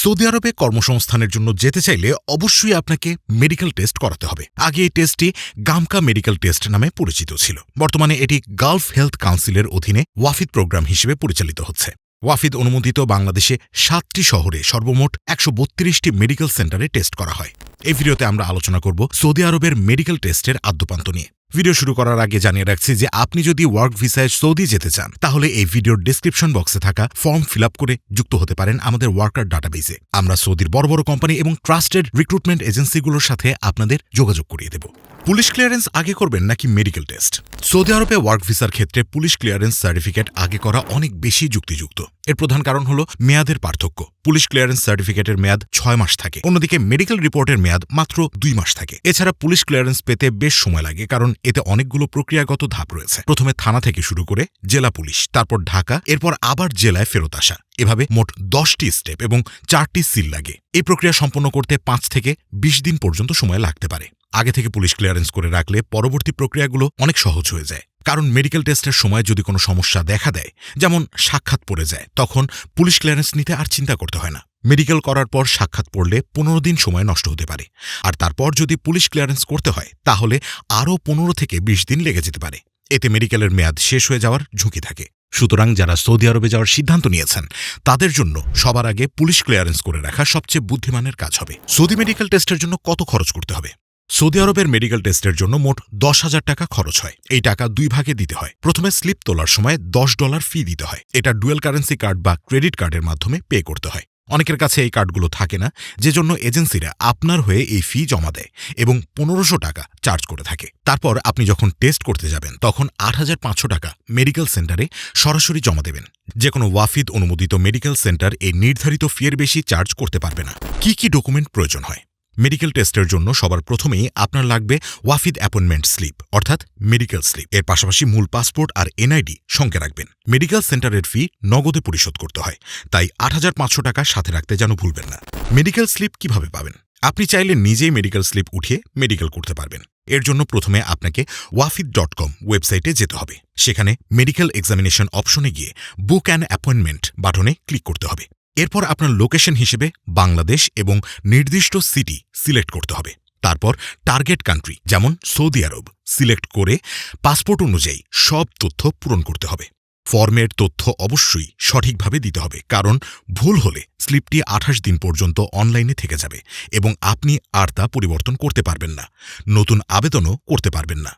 Saudi আরবে কর্মসংস্থানের জন্য যেতে চাইলে অবশ্যই আপনাকে মেডিকেল টেস্ট করাতে হবে। আগে এই টেস্টটি গামকা মেডিকেল টেস্ট নামে পরিচিত ছিল। বর্তমানে এটি গালফ হেলথ কাউন্সিলের অধীনে ওয়াফিদ প্রোগ্রাম হিসেবে পরিচালিত হচ্ছে। ওয়াফিদ অনুমোদিত বাংলাদেশে সাতটি শহরে সর্বমোট একশো বত্রিশটি মেডিকেল সেন্টারে টেস্ট করা হয়। এই ভিডিওতে আমরা আলোচনা করব সৌদি আরবের মেডিকেল টেস্টের আদ্যপান্ত নিয়ে। ভিডিও শুরু করার আগে জানিয়ে রাখছি যে আপনি যদি ওয়ার্ক ভিসায় সৌদি যেতে চান, তাহলে এই ভিডিওর ডিসক্রিপশন বক্সে থাকা ফর্ম ফিল করে যুক্ত হতে পারেন আমাদের ওয়ার্কার ডাটাবেসে আমরা সৌদির বড় বড় কোম্পানি এবং ট্রাস্টেড রিক্রুটমেন্ট এজেন্সিগুলোর সাথে আপনাদের যোগাযোগ করিয়ে দেব। পুলিশ ক্লিয়ারেন্স আগে করবেন নাকি মেডিকেল টেস্ট সৌদি আরবে ওয়ার্ক ভিসার ক্ষেত্রে পুলিশ ক্লিয়ারেন্স সার্টিফিকেট আগে করা অনেক বেশি যুক্তিযুক্ত। এর প্রধান কারণ হল মেয়াদের পার্থক্য। পুলিশ ক্লিয়ারেন্স সার্টিফিকেটের মেয়াদ ছয় মাস থাকে। অন্যদিকে মেডিকেল রিপোর্টের মেয়াদ মাত্র দুই মাস থাকে। এছাড়া পুলিশ ক্লিয়ারেন্স পেতে বেশ সময় লাগে, কারণ এতে অনেকগুলো প্রক্রিয়াগত ধাপ রয়েছে। প্রথমে থানা থেকে শুরু করে জেলা পুলিশ, তারপর ঢাকা, এরপর আবার জেলায় ফেরত আসা। এভাবে মোট দশটি স্টেপ এবং চারটি সিল লাগে। এই প্রক্রিয়া সম্পন্ন করতে পাঁচ থেকে বিশ দিন পর্যন্ত সময় লাগতে পারে। আগে থেকে পুলিশ ক্লিয়ারেন্স করে রাখলে পরবর্তী প্রক্রিয়াগুলো অনেক সহজ হয়ে যায়। কারণ মেডিকেল টেস্টের সময় যদি কোনো সমস্যা দেখা দেয়, যেমন সাক্ষাৎ পড়ে যায়, তখন পুলিশ ক্লিয়ারেন্স নিতে আর চিন্তা করতে হয় না। মেডিকেল করার পর সাক্ষাৎ পড়লে পনেরো দিন সময় নষ্ট হতে পারে। আর তারপর যদি পুলিশ ক্লিয়ারেন্স করতে হয়, তাহলে আরও পনেরো থেকে বিশ দিন লেগে যেতে পারে। এতে মেডিকেলের মেয়াদ শেষ হয়ে যাওয়ার ঝুঁকি থাকে। সুতরাং যারা সৌদি আরবে যাওয়ার সিদ্ধান্ত নিয়েছেন, তাদের জন্য সবার আগে পুলিশ ক্লিয়ারেন্স করে রাখা সবচেয়ে বুদ্ধিমানের কাজ হবে। সৌদি মেডিকেল টেস্টের জন্য কত খরচ করতে হবে? সৌদি আরবের মেডিকেল টেস্টের জন্য মোট দশ হাজার টাকা খরচ হয়। এই টাকা দুই ভাগে দিতে হয়। প্রথমে স্লিপ তোলার সময় দশ ডলার ফি দিতে হয়। এটা ডুয়েল কারেন্সি কার্ড বা ক্রেডিট কার্ডের মাধ্যমে পে করতে হয়। অনেকের কাছে এই কার্ডগুলো থাকে না যে জন্য এজেন্সিরা আপনার হয়ে এই ফি জমা দেয় এবং পনেরোশো টাকা চার্জ করে থাকে। তারপর আপনি যখন টেস্ট করতে যাবেন, তখন আট হাজার পাঁচশো টাকা মেডিকেল সেন্টারে সরাসরি জমা দেবেন। যে কোনো ওয়াফিদ অনুমোদিত মেডিকেল সেন্টার এই নির্ধারিত ফিয়ের বেশি চার্জ করতে পারবে না। কি কি ডকুমেন্ট প্রয়োজন হয়? মেডিকেল টেস্টের জন্য সবার প্রথমেই আপনার লাগবে ওয়াফিদ অ্যাপয়েন্টমেন্ট স্লিপ অর্থাৎ মেডিকেল স্লিপ এর পাশাপাশি মূল পাসপোর্ট আর এনআইডি সঙ্গে রাখবেন। মেডিকেল সেন্টারের ফি নগদে পরিশোধ করতে হয়, তাই আট হাজার পাঁচশো টাকা সাথে রাখতে যেন ভুলবেন না। মেডিকেল স্লিপ কীভাবে পাবেন? আপনি চাইলে নিজেই মেডিকেল স্লিপ উঠিয়ে মেডিকেল করতে পারবেন। এর জন্য প্রথমে আপনাকে ওয়াফিদ ডট কম ওয়েবসাইটে যেতে হবে। সেখানে মেডিকেল এক্সামিনেশন অপশনে গিয়ে বুক অ্যান্ড অ্যাপয়েন্টমেন্ট বাটনে ক্লিক করতে হবে। এরপর আপনার লোকেশন হিসেবে বাংলাদেশ এবং নির্দিষ্ট সিটি সিলেক্ট করতে হবে। তারপর টার্গেট কান্ট্রি, যেমন সৌদি আরব, সিলেক্ট করে পাসপোর্ট অনুযায়ী সব তথ্য পূরণ করতে হবে। ফর্মের তথ্য অবশ্যই সঠিকভাবে দিতে হবে, কারণ ভুল হলে স্লিপটি আঠাশ দিন পর্যন্ত অনলাইনে থেকে যাবে এবং আপনি আর তা পরিবর্তন করতে পারবেন না, নতুন আবেদনও করতে পারবেন না।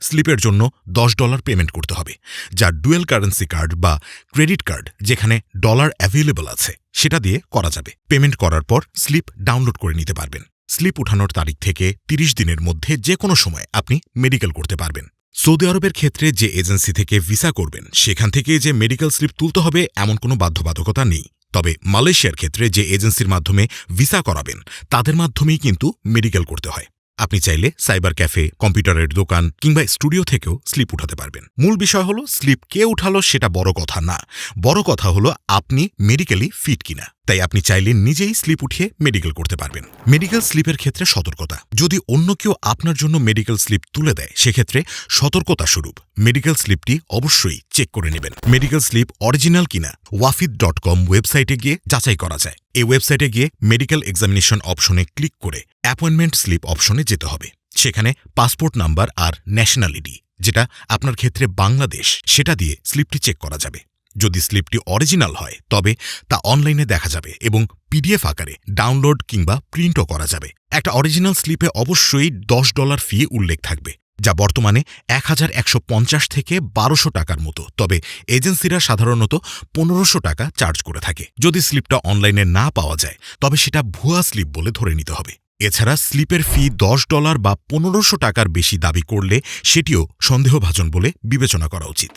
স্লিপের জন্য দশ ডলার পেমেন্ট করতে হবে, যা ডুয়েল কারেন্সি কার্ড বা ক্রেডিট কার্ড যেখানে ডলার অ্যাভেলেবল আছে সেটা দিয়ে করা যাবে। পেমেন্ট করার পর স্লিপ ডাউনলোড করে নিতে পারবেন। স্লিপ উঠানোর তারিখ থেকে ৩০ দিনের মধ্যে যে কোনো সময় আপনি মেডিকেল করতে পারবেন। সৌদি আরবের ক্ষেত্রে যে এজেন্সি থেকে ভিসা করবেন, সেখান থেকে যে মেডিকেল স্লিপ তুলতে হবে এমন কোনো বাধ্যবাধকতা নেই। তবে মালয়েশিয়ার ক্ষেত্রে যে এজেন্সির মাধ্যমে ভিসা করাবেন, তাদের মাধ্যমেই কিন্তু মেডিকেল করতে হয়। আপনি চাইলে সাইবার ক্যাফে, কম্পিউটারের দোকান কিংবা স্টুডিও থেকেও স্লিপ উঠাতে পারবেন। মূল বিষয় হলো, স্লিপ কে উঠালো সেটা বড় কথা না। বড় কথা হলো, আপনি মেডিকেলি ফিট কিনা। তাই আপনি চাইলে নিজেই স্লিপ উঠিয়ে মেডিকেল করতে পারবেন। মেডিকেল স্লিপের ক্ষেত্রে সতর্কতা। যদি অন্য কেউ আপনার জন্য মেডিকেল স্লিপ তুলে দেয়, সেক্ষেত্রে সতর্কতা স্বরূপ মেডিকেল স্লিপটি অবশ্যই চেক করে নেবেন। মেডিকেল স্লিপ অরিজিনাল কিনা ওয়াফিদ ডট কম ওয়েবসাইটে গিয়ে যাচাই করা যায়। এই ওয়েবসাইটে গিয়ে মেডিকেল এক্সামিনেশন অপশনে ক্লিক করে অ্যাপয়েন্টমেন্ট স্লিপ অপশনে যেতে হবে। সেখানে পাসপোর্ট নাম্বার আর ন্যাশনালিটি যেটা আপনার ক্ষেত্রে বাংলাদেশ, সেটা দিয়ে স্লিপটি চেক করা যাবে। যদি স্লিপটি অরিজিনাল হয়, তবে তা অনলাইনে দেখা যাবে এবং পিডিএফ আকারে ডাউনলোড কিংবা প্রিন্টও করা যাবে। একটা অরিজিনাল স্লিপে অবশ্যই দশ ডলার ফি উল্লেখ থাকবে। যা বর্তমানে এক হাজার একশো পঞ্চাশ থেকে বারোশো টাকার মতো। তবে এজেন্সিরা সাধারণত পনেরোশো টাকা চার্জ করে থাকে। যদি স্লিপটা অনলাইনে না পাওয়া যায়, তবে সেটা ভুয়া স্লিপ বলে ধরে নিতে হবে। এছাড়া স্লিপের ফি দশ ডলার বা পনেরোশো টাকার বেশি দাবি করলে সেটিও সন্দেহভাজন বলে বিবেচনা করা উচিত।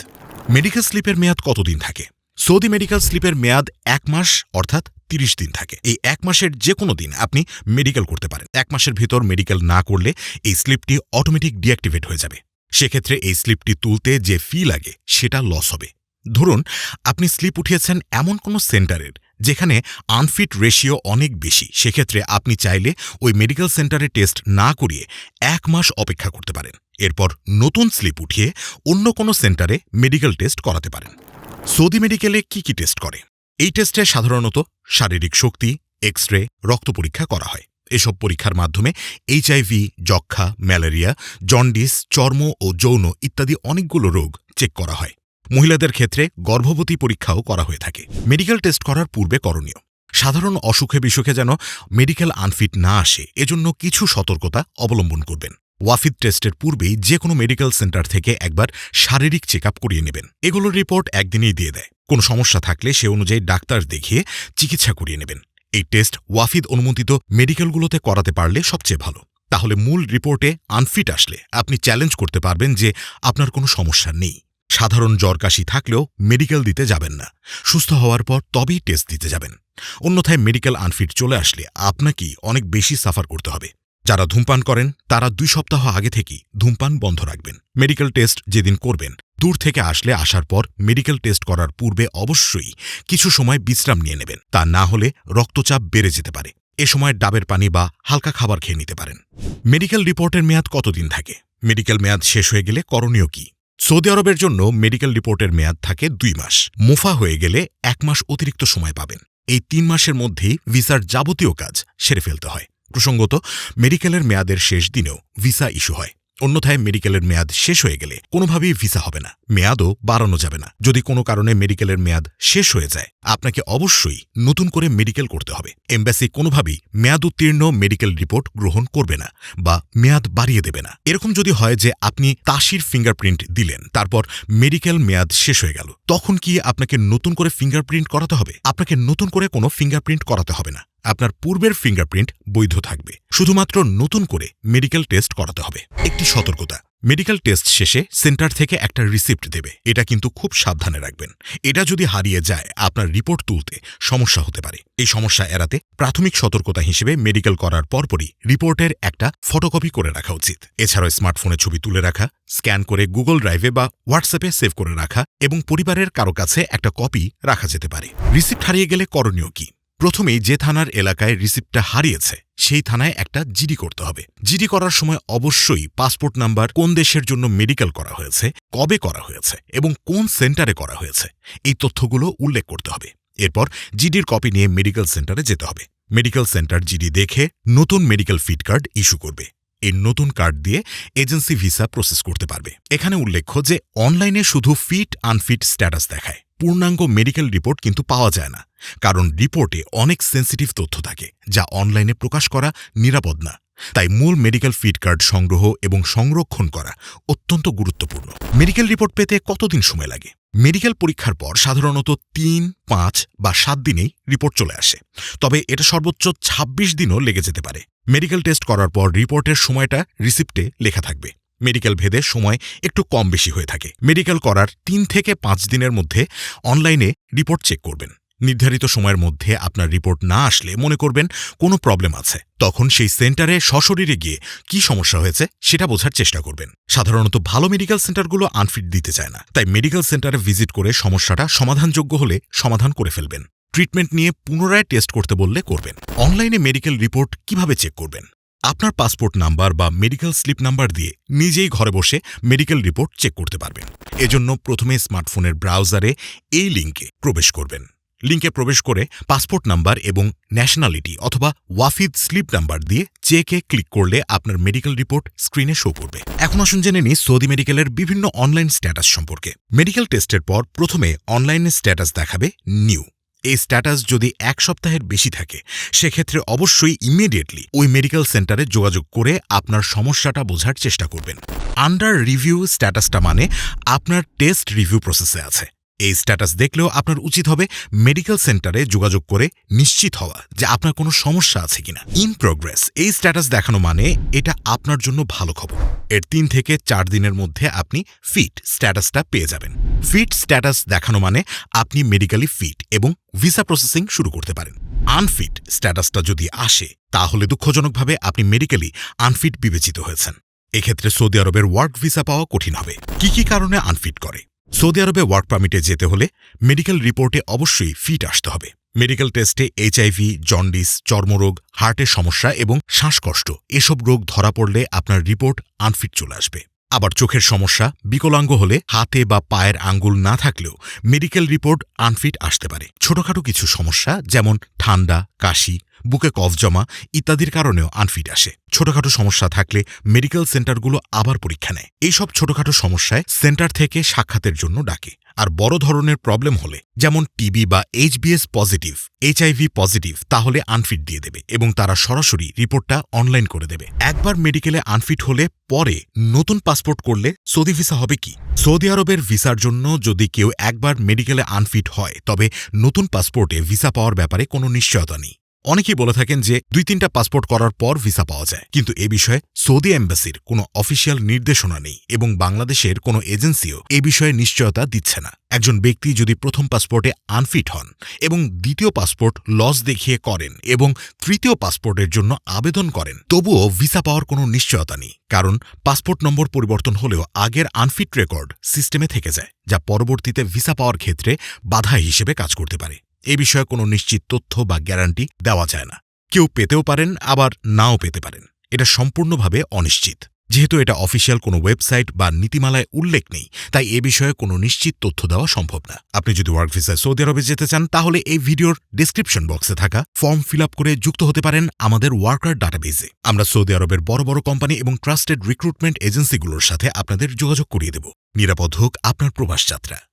মেডিকেল স্লিপের মেয়াদ কতদিন থাকে? সৌদি মেডিকেল স্লিপের মেয়াদ এক মাস, অর্থাৎ তিরিশ দিন থাকে। এই এক মাসের যে কোনো দিন আপনি মেডিকেল করতে পারেন। এক মাসের ভিতর মেডিকেল না করলে এই স্লিপটি অটোমেটিক ডিঅ্যাক্টিভেট হয়ে যাবে। সেক্ষেত্রে এই স্লিপটি তুলতে যে ফি লাগে, সেটা লস হবে। ধরুন, আপনি স্লিপ উঠিয়েছেন এমন কোনো সেন্টারের, যেখানে আনফিট রেশিও অনেক বেশি। সেক্ষেত্রে আপনি চাইলে ওই মেডিকেল সেন্টারে টেস্ট না করিয়ে এক মাস অপেক্ষা করতে পারেন। এরপর নতুন স্লিপ উঠিয়ে অন্য কোনো সেন্টারে মেডিকেল টেস্ট করাতে পারেন। সৌদি মেডিকেলে কি কি টেস্ট করে? এই টেস্টে সাধারণত শারীরিক শক্তি এক্স রে রক্ত পরীক্ষা করা হয়। এসব পরীক্ষার মাধ্যমে এইচআইভি যক্ষা ম্যালেরিয়া, জন্ডিস, চর্ম ও যৌন ইত্যাদি অনেকগুলো রোগ চেক করা হয়। মহিলাদের ক্ষেত্রে গর্ভবতী পরীক্ষাও করা হয়ে থাকে। মেডিকেল টেস্ট করার পূর্বে করণীয়। সাধারণ অসুখে বিসুখে যেন মেডিকেল আনফিট না আসে, এজন্য কিছু সতর্কতা অবলম্বন করবেন। ওয়াফিদ টেস্টের পূর্বেই যে কোনো মেডিকেল সেন্টার থেকে একবার শারীরিক চেক করিয়ে নেবেন। এগুলোর রিপোর্ট একদিনেই দিয়ে দেয়। কোনো সমস্যা থাকলে সে অনুযায়ী ডাক্তার দেখিয়ে চিকিৎসা করিয়ে নেবেন। এই টেস্ট ওয়াফিদ অনুমোদিত মেডিকেলগুলোতে করাতে পারলে সবচেয়ে ভালো। তাহলে মূল রিপোর্টে আনফিট আসলে। আপনি চ্যালেঞ্জ করতে পারবেন যে আপনার কোনো সমস্যা নেই। সাধারণ জ্বর কাশি থাকলেও মেডিকেল দিতে যাবেন না। সুস্থ হওয়ার পর তবেই টেস্ট দিতে যাবেন। অন্যথায় মেডিকেল আনফিট চলে আসলে আপনাকেই অনেক বেশি সাফার করতে হবে। যারা ধূমপান করেন, তারা দুই সপ্তাহ আগে থেকেই ধূমপান বন্ধ রাখবেন। মেডিকেল টেস্ট যেদিন করবেন, দূর থেকে আসলে আসার পর মেডিকেল টেস্ট করার পূর্বে অবশ্যই কিছু সময় বিশ্রাম নিয়ে নেবেন। তা না হলে রক্তচাপ বেড়ে যেতে পারে। এ সময় ডাবের পানি বা হালকা খাবার খেয়ে নিতে পারেন। মেডিকেল রিপোর্টের মেয়াদ কতদিন থাকে? মেডিকেল মেয়াদ শেষ হয়ে গেলে করণীয় কি? সৌদি আরবের জন্য মেডিকেল রিপোর্টের মেয়াদ থাকে দুই মাস। মুফা হয়ে গেলে এক মাস অতিরিক্ত সময় পাবেন। এই তিন মাসের মধ্যেই ভিসার যাবতীয় কাজ সেরে ফেলতে হয়। প্রসঙ্গত, মেডিকেলের মেয়াদের শেষ দিনেও ভিসা ইস্যু হয়। অন্যথায় মেডিকেলের মেয়াদ শেষ হয়ে গেলে কোনোভাবেই ভিসা হবে না। মেয়াদও বাড়ানো যাবে না। যদি কোনো কারণে মেডিকেলের মেয়াদ শেষ হয়ে যায়, আপনাকে অবশ্যই নতুন করে মেডিকেল করতে হবে। এম্বাসি কোনোভাবেই মেয়াদ উত্তীর্ণ মেডিকেল রিপোর্ট গ্রহণ করবে না বা মেয়াদ বাড়িয়ে দেবে না। এরকম যদি হয় যে আপনি তাসির ফিঙ্গারপ্রিন্ট দিলেন, তারপর মেডিকেল মেয়াদ শেষ হয়ে গেল, তখন কি আপনাকে নতুন করে ফিঙ্গারপ্রিন্ট করাতে হবে? আপনাকে নতুন করে কোনো ফিঙ্গারপ্রিন্ট করাতে হবে না। আপনার পূর্বের ফিঙ্গারপ্রিন্ট বৈধ থাকবে। শুধুমাত্র নতুন করে মেডিকেল টেস্ট করাতে হবে। একটি সতর্কতা মেডিকেল টেস্ট শেষে সেন্টার থেকে একটা রিসিপ্ট দেবে। এটা কিন্তু খুব সাবধানে রাখবেন। এটা যদি হারিয়ে যায়, আপনার রিপোর্ট তুলতে সমস্যা হতে পারে। এই সমস্যা এড়াতে প্রাথমিক সতর্কতা হিসেবে মেডিকেল করার পরপরই রিপোর্টের একটা ফটোকপি করে রাখা উচিত। এছাড়াও স্মার্টফোনে ছবি তুলে রাখা স্ক্যান করে গুগল ড্রাইভে বা হোয়াটসঅ্যাপে সেভ করে রাখা এবং পরিবারের কারও কাছে একটা কপি রাখা যেতে পারে। রিসিপ্ট হারিয়ে গেলে করণীয় কি? প্রথমেই যে থানার এলাকায় রিসিপ্টটা হারিয়েছে, সেই থানায় একটা জিডি করতে হবে। জিডি করার সময় অবশ্যই পাসপোর্ট নাম্বার, কোন দেশের জন্য মেডিকেল করা হয়েছে, কবে করা হয়েছে, এবং কোন সেন্টারে করা হয়েছে, এই তথ্যগুলো উল্লেখ করতে হবে। এরপর জিডির কপি নিয়ে মেডিকেল সেন্টারে যেতে হবে। মেডিকেল সেন্টার জিডি দেখে নতুন মেডিকেল ফিট কার্ড ইস্যু করবে। এই নতুন কার্ড দিয়ে এজেন্সি ভিসা প্রসেস করতে পারবে। এখানে উল্লেখ্য যে, অনলাইনে শুধু ফিট, আনফিট স্ট্যাটাস দেখায়। পূর্ণাঙ্গ মেডিকেল রিপোর্ট কিন্তু পাওয়া যায় না। কারণ রিপোর্টে অনেক সেন্সিটিভ তথ্য থাকে, যা অনলাইনে প্রকাশ করা নিরাপদ না। তাই মূল মেডিকেল ফিড কার্ড সংগ্রহ এবং সংরক্ষণ করা অত্যন্ত গুরুত্বপূর্ণ। মেডিকেল রিপোর্ট পেতে কতদিন সময় লাগে? মেডিকেল পরীক্ষার পর সাধারণত তিন, পাঁচ বা সাত দিনেই রিপোর্ট চলে আসে। তবে এটা সর্বোচ্চ ২৬ দিনও লেগে যেতে পারে। মেডিকেল টেস্ট করার পর রিপোর্টের সময়টা রিসিপ্টে লেখা থাকবে। মেডিকেল ভেদে সময় একটু কম বেশি হয়ে থাকে। মেডিকেল করার তিন থেকে পাঁচ দিনের মধ্যে অনলাইনে রিপোর্ট চেক করবেন। নির্ধারিত সময়ের মধ্যে আপনার রিপোর্ট না আসলে মনে করবেন কোনো প্রবলেম আছে। তখন সেই সেন্টারে সশরীরে গিয়ে কি সমস্যা হয়েছে সেটা বোঝার চেষ্টা করবেন। সাধারণত ভালো মেডিকেল সেন্টারগুলো আনফিট দিতে চায় না। তাই মেডিকেল সেন্টারে ভিজিট করে সমস্যাটা সমাধানযোগ্য হলে সমাধান করে ফেলবেন। ট্রিটমেন্ট নিয়ে পুনরায় টেস্ট করতে বললে করবেন। অনলাইনে মেডিকেল রিপোর্ট কীভাবে চেক করবেন? আপনার পাসপোর্ট নাম্বার বা মেডিকেল স্লিপ নাম্বার দিয়ে নিজেই ঘরে বসে মেডিকেল রিপোর্ট চেক করতে পারবেন। এজন্য প্রথমে স্মার্টফোনের ব্রাউজারে এই লিঙ্কে প্রবেশ করবেন। লিঙ্কে প্রবেশ করে পাসপোর্ট নাম্বার এবং ন্যাশনালিটি অথবা ওয়াফিদ স্লিপ নাম্বার দিয়ে চেকে ক্লিক করলে আপনার মেডিকেল রিপোর্ট স্ক্রিনে শো করবে। এখন আসুন জেনে নিই সৌদি মেডিকেলের বিভিন্ন অনলাইন স্ট্যাটাস সম্পর্কে। মেডিকেল টেস্টের পর প্রথমে অনলাইনে স্ট্যাটাস দেখাবে নিউ। এই স্ট্যাটাস যদি এক সপ্তাহের বেশি থাকে, সেক্ষেত্রে অবশ্যই ইমিডিয়েটলি ওই মেডিকেল সেন্টারে যোগাযোগ করে আপনার সমস্যাটা বোঝার চেষ্টা করবেন। আন্ডার রিভিউ স্ট্যাটাসটা মানে আপনার টেস্ট রিভিউ প্রসেসে আছে। এই স্ট্যাটাস দেখলেও আপনার উচিত হবে মেডিকেল সেন্টারে যোগাযোগ করে নিশ্চিত হওয়া যে আপনার কোনো সমস্যা আছে কিনা। ইন প্রোগ্রেস এই স্ট্যাটাস দেখানো মানে এটা আপনার জন্য ভালো খবর। এর তিন থেকে চার দিনের মধ্যে আপনি ফিট স্ট্যাটাসটা পেয়ে যাবেন। ফিট স্ট্যাটাস দেখানো মানে আপনি মেডিকেলি ফিট এবং ভিসা প্রসেসিং শুরু করতে পারেন। আনফিট স্ট্যাটাসটা যদি আসে, তাহলে দুঃখজনকভাবে আপনি মেডিকেলি আনফিট বিবেচিত হয়েছেন। এক্ষেত্রে সৌদি আরবের ওয়ার্ক ভিসা পাওয়া কঠিন হবে। কি কি কারণে আনফিট করে? সৌদি আরবে ওয়ার্ক পারমিটে যেতে হলে মেডিকেল রিপোর্টে অবশ্যই ফিট আসতে হবে। মেডিকেল টেস্টে এইচআইভি জন্ডিস, চর্মরোগ, হার্টের সমস্যা এবং শ্বাসকষ্ট, এসব রোগ ধরা পড়লে আপনার রিপোর্ট আনফিট চলে আসবে। আবার চোখের সমস্যা, বিকলাঙ্গ হলে হাতে বা পায়ের আঙ্গুল না থাকলেও মেডিকেল রিপোর্ট আনফিট আসতে পারে। ছোটখাটো কিছু সমস্যা, যেমন ঠান্ডা, কাশি বুকে কফ জমা ইত্যাদির কারণেও আনফিট আসে। ছোটখাটো সমস্যা থাকলে মেডিকেল সেন্টারগুলো আবার পরীক্ষা নেয়। এইসব ছোটখাটো সমস্যায় সেন্টার থেকে সাক্ষাতের জন্য ডাকে। আর বড় ধরনের প্রবলেম হলে, যেমন টিবি বা এইচবিএস পজিটিভ এইচআইভি পজিটিভ তাহলে আনফিট দিয়ে দেবে এবং তারা সরাসরি রিপোর্টটা অনলাইন করে দেবে। একবার মেডিকেলে আনফিট হলে পরে নতুন পাসপোর্ট করলে সৌদি ভিসা হবে কি? সৌদি আরবের ভিসার জন্য যদি কেউ একবার মেডিকেলে আনফিট হয়, তবে নতুন পাসপোর্টে ভিসা পাওয়ার ব্যাপারে কোনো নিশ্চয়তা নেই। অনেকেই বলে থাকেন যে দুই তিনটা পাসপোর্ট করার পর ভিসা পাওয়া যায়। কিন্তু এ বিষয়ে সৌদি এম্বাসির কোনো অফিসিয়াল নির্দেশনা নেই এবং বাংলাদেশের কোনো এজেন্সিও এ বিষয়ে নিশ্চয়তা দিচ্ছে না। একজন ব্যক্তি যদি প্রথম পাসপোর্টে আনফিট হন এবং দ্বিতীয় পাসপোর্ট লস দেখিয়ে করেন এবং তৃতীয় পাসপোর্টের জন্য আবেদন করেন, তবুও ভিসা পাওয়ার কোনো নিশ্চয়তা নেই, কারণ পাসপোর্ট নম্বর পরিবর্তন হলেও আগের আনফিট রেকর্ড সিস্টেমে থেকে যায়, যা পরবর্তীতে ভিসা পাওয়ার ক্ষেত্রে বাধা হিসেবে কাজ করতে পারে। এ বিষয়ে কোনো নিশ্চিত তথ্য বা গ্যারান্টি দেওয়া যায় না। কেউ পেতেও পারেন, আবার নাও পেতে পারেন। এটা সম্পূর্ণভাবে অনিশ্চিত। যেহেতু এটা অফিসিয়াল কোনো ওয়েবসাইট বা নীতিমালায় উল্লেখ নেই, তাই এ বিষয়ে কোনো নিশ্চিত তথ্য দেওয়া সম্ভব না। আপনি যদি ওয়ার্ক ভিসায় সৌদি আরবে যেতে চান, তাহলে এই ভিডিওর ডিসক্রিপশন বক্সে থাকা ফর্ম ফিল আপ করে যুক্ত হতে পারেন আমাদের ওয়ার্কার ডাটাবেজে আমরা সৌদি আরবের বড় বড় কোম্পানি এবং ট্রাস্টেড রিক্রুটমেন্ট এজেন্সিগুলোর সাথে আপনাদের যোগাযোগ করিয়ে দেব। নিরাপদ হোক আপনার প্রবাস যাত্রা